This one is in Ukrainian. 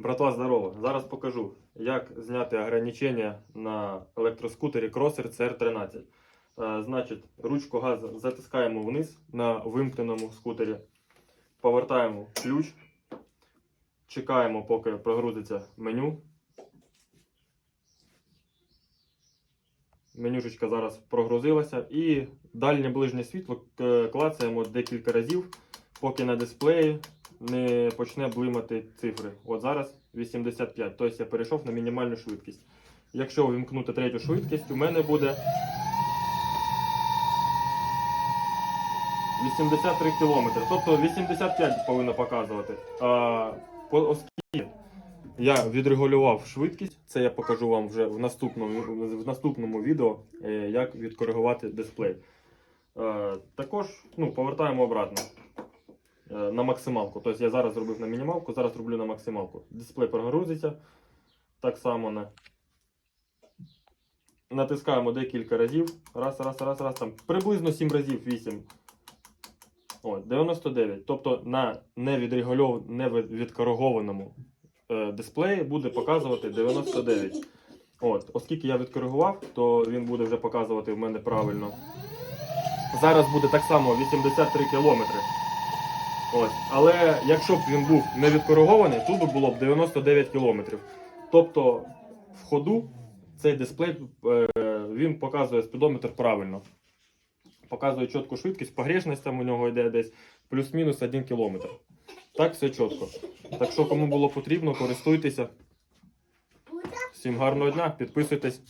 Братва, здорово! Зараз покажу, як зняти ограничення на електроскутері Crosser CR13. Е, Значить, ручку газу затискаємо вниз на вимкненому скутері, повертаємо ключ, чекаємо, поки прогрузиться меню. Менюшечка зараз прогрузилася і дальнє ближнє світло е, клацаємо декілька разів, поки на дисплеї не почне блимати цифри. От зараз 85, тобто я перейшов на мінімальну швидкість. Якщо увімкнути третю швидкість, у мене буде 83 км. Тобто 85 повинно показувати. А, оскільки я відрегулював швидкість, це я покажу вам вже в наступному, в наступному відео, е, як відкоригувати дисплей. Е, Також ну, повертаємо обратно на максималку. Тобто я зараз зробив на мінімалку, зараз роблю на максималку. Дисплей прогрузиться. Так само на... натискаємо декілька разів. Раз, раз, раз, раз. Там приблизно 7 разів 8. От, 99. Тобто на невідкоригованому е, дисплеї буде показувати 99. От, оскільки я відкоригував, то він буде вже показувати в мене правильно. Зараз буде так само 83 кілометри. Ось. Але якщо б він був не відкоригований, тут би було б 99 кілометрів. Тобто в ходу цей дисплей е, він показує спідометр правильно. Показує чітку швидкість, погрешність там у нього йде десь плюс-мінус 1 кілометр. Так, все чітко. Так що, кому було потрібно, користуйтеся. Всім гарного дня, підписуйтесь.